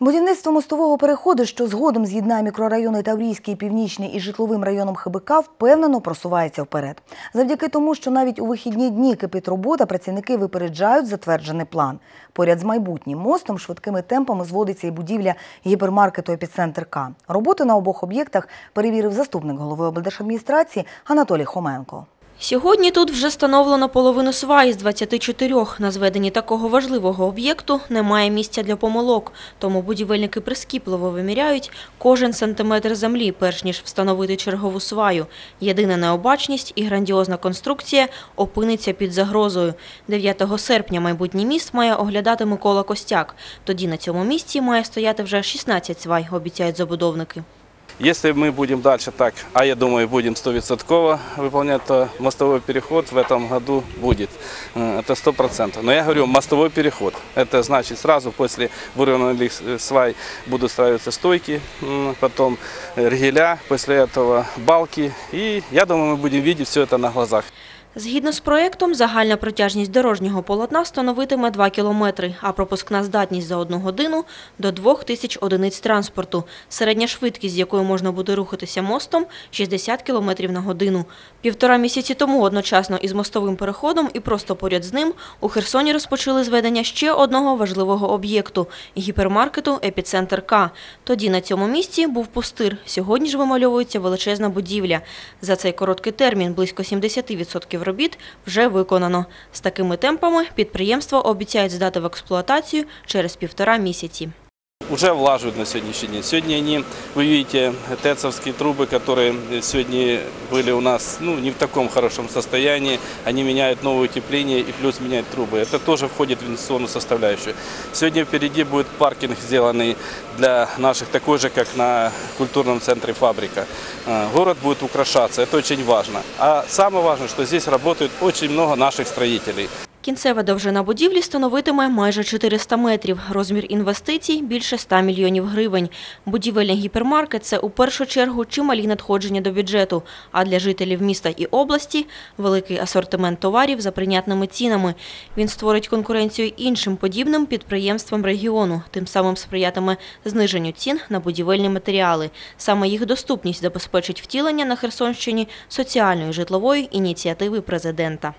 Будівництво мостового переходу, що згодом з'єднає мікрорайони Таврійський, Північний із житловим районом ХБК, впевнено просувається вперед. Завдяки тому, що навіть у вихідні дні кипить робота, працівники випереджають затверджений план. Поряд з майбутнім мостом швидкими темпами зводиться і будівля гіпермаркету «Епіцентр К». Роботи на обох об'єктах перевірив заступник голови облдержадміністрації Анатолій Хоменко. Сьогодні тут вже встановлено половину сваї з 24. На зведенні такого важливого об'єкту немає місця для помилок, тому будівельники прискіпливо виміряють кожен сантиметр землі, перш ніж встановити чергову сваю. Єдина необачність і грандіозна конструкція опиниться під загрозою. 9 серпня майбутній міст має оглядати Микола Костяк. Тоді на цьому місці має стояти вже 16 свай, обіцяють забудовники. Если мы будем дальше так, а я думаю, будем 100% выполнять, то мостовой переход в этом году будет. Э, Это 100%. Но я говорю, мостовой переход. Это значит сразу после выровненных э, свай будут ставиться стойки, м, потом э, ригеля, после этого балки. И я думаю, мы будем видеть все это на глазах. Згідно з проєктом, загальна протяжність дорожнього полотна становитиме 2 кілометри, а пропускна здатність за одну годину – до 2 тисяч одиниць транспорту. Середня швидкість, з якою можна буде рухатися мостом – 60 кілометрів на годину. Півтора місяці тому одночасно із мостовим переходом і просто поряд з ним у Херсоні розпочали зведення ще одного важливого об'єкту – гіпермаркету «Епіцентр К». Тоді на цьому місці був пустир. Сьогодні ж вимальовується величезна будівля. За цей короткий термін близько 70% робіт вже виконано. З такими темпами підприємство обіцяють здати в експлуатацію через півтора місяці. уже влаживают на сегодняшний день. Сегодня они, вы видите, ТЭЦовские трубы, которые сегодня были у нас ну, не в таком хорошем состоянии, они меняют новое утепление и плюс меняют трубы. Это тоже входит в инвестиционную составляющую. Сегодня впереди будет паркинг, сделанный для наших, такой же, как на культурном центре фабрика. Э, Город будет украшаться, это очень важно. А самое важное, что здесь работает очень много наших строителей. Кінцева довжина будівлі становитиме майже 400 метрів. Розмір інвестицій – більше 100 мільйонів гривень. Будівельний гіпермаркет – це у першу чергу чималі надходження до бюджету, а для жителів міста і області – великий асортимент товарів за прийнятними цінами. Він створить конкуренцію іншим подібним підприємствам регіону, тим самим сприятиме зниженню цін на будівельні матеріали. Саме їх доступність забезпечить втілення на Херсонщині соціальної житлової ініціативи президента.